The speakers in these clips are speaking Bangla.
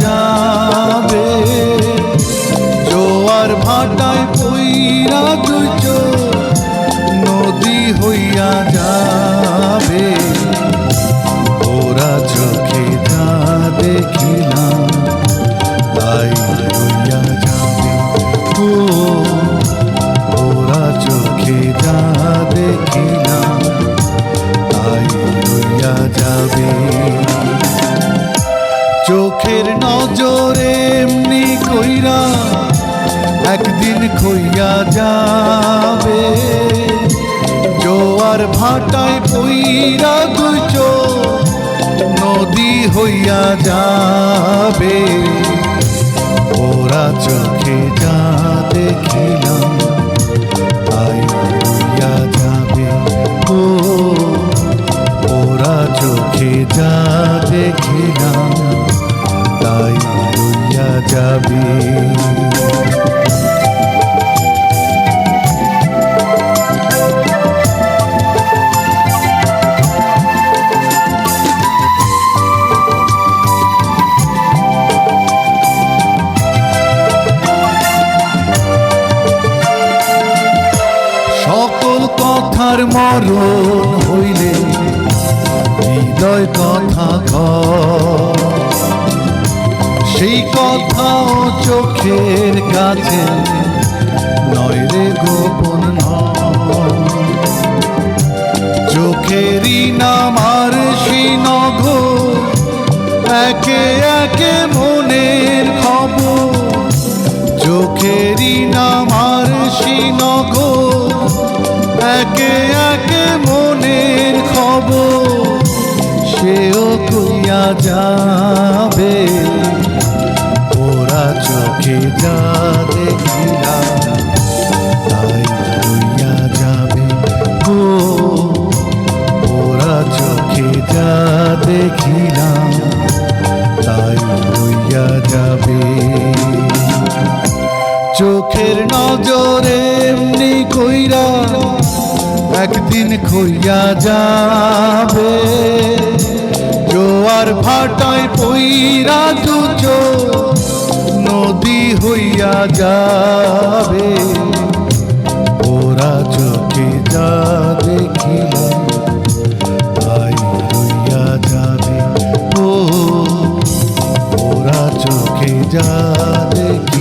যাবে। জোয়ার ভাটায় পইরা দুই নদী হইয়া যাবে। ওরা চোখে যা দেখিলাম, তাই হইয়া যাবে। ও, ওরা চোখে যা দেখিলাম। চোখের নজরে এমনি কইরা একদিন খইয়া যাবে। জোয়ার ভাটায় পইরা দুই নদী হইয়া যাবে। ওরা চোখে যা দেখিলাম, তাই হইয়া যাবে। ও, ওরা চোখে যা কথার মরণ হইলে হৃদয় কথা। সেই কথাও চোখের কাছে নয় রে গোপন। চোখেরই নাম আর সিনঘ একে একে মনের খবর চোখেরই নাম একে একে মনের খবর, সেও কইয়া যাবে। ওরা চোখে যা দেখিলা তাই হইয়া যাবে। ও, ওরা চোখে যা দেখিলাম তাই হইয়া যাবে। চোখের নজরে এমনি কইরা একদিন খইয়া যাবে। জোয়ার ভাটায় পইরা দুচো নদী হইয়া যাবে। ওরা চোখে যা দেখিলাম তাই হইয়া যাবে। ও, ওরা চোখে যা দেখিলাম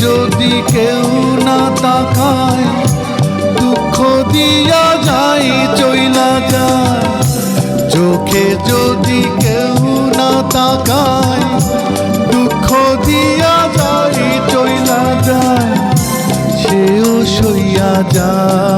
যদি কেউ না তাকায়, দুঃখ দিয়া যাই চইলা যায়। চোখে যদি কেউ না তাকায়, দুঃখ দিয়া যাই চইলা যায়। সেও সইয়া যাবে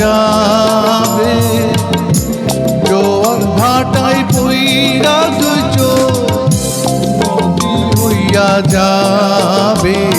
যাবে। জোয়ার ভাটাই পইরা দুজো নদী হইয়া যাবে।